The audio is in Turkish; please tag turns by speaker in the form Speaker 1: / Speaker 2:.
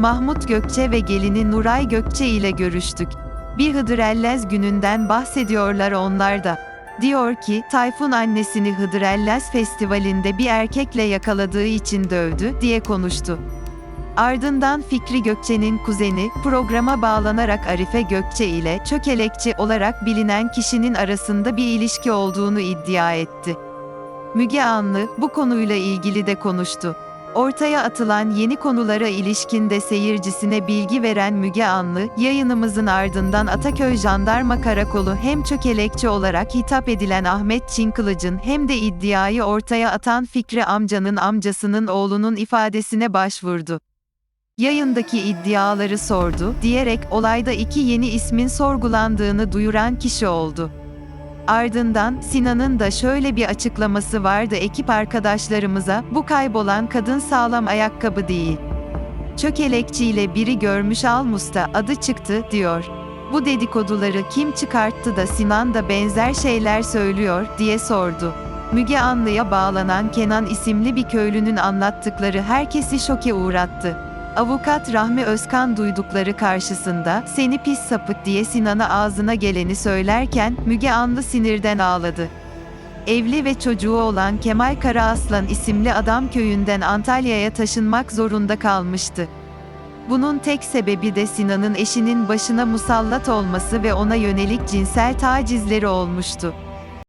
Speaker 1: Mahmut Gökçe ve gelini Nuray Gökçe ile görüştük. Bir Hıdrellez gününden bahsediyorlar onlar da. Diyor ki, Tayfun annesini Hıdrellez festivalinde bir erkekle yakaladığı için dövdü, diye konuştu. Ardından Fikri Gökçe'nin kuzeni, programa bağlanarak Arife Gökçe ile çökelekçi olarak bilinen kişinin arasında bir ilişki olduğunu iddia etti. Müge Anlı, bu konuyla ilgili de konuştu. Ortaya atılan yeni konulara ilişkin de seyircisine bilgi veren Müge Anlı, yayınımızın ardından Ataköy Jandarma Karakolu hem çökelekçi olarak hitap edilen Ahmet Çinkılıç'ın hem de iddiayı ortaya atan Fikri amcanın amcasının oğlunun ifadesine başvurdu. Yayındaki iddiaları sordu, diyerek olayda iki yeni ismin sorgulandığını duyuran kişi oldu. Ardından Sinan'ın da şöyle bir açıklaması vardı ekip arkadaşlarımıza, bu kaybolan kadın sağlam ayakkabı değil. Çökelekçiyle biri görmüş Almus'ta adı çıktı, diyor. Bu dedikoduları kim çıkarttı da Sinan da benzer şeyler söylüyor, diye sordu. Müge Anlı'ya bağlanan Kenan isimli bir köylünün anlattıkları herkesi şoke uğrattı. Avukat Rahmi Özkan duydukları karşısında, seni pis sapık diye Sinan'a ağzına geleni söylerken, Müge Anlı sinirden ağladı. Evli ve çocuğu olan Kemal Karaaslan isimli adam köyünden Antalya'ya taşınmak zorunda kalmıştı. Bunun tek sebebi de Sinan'ın eşinin başına musallat olması ve ona yönelik cinsel tacizleri olmuştu.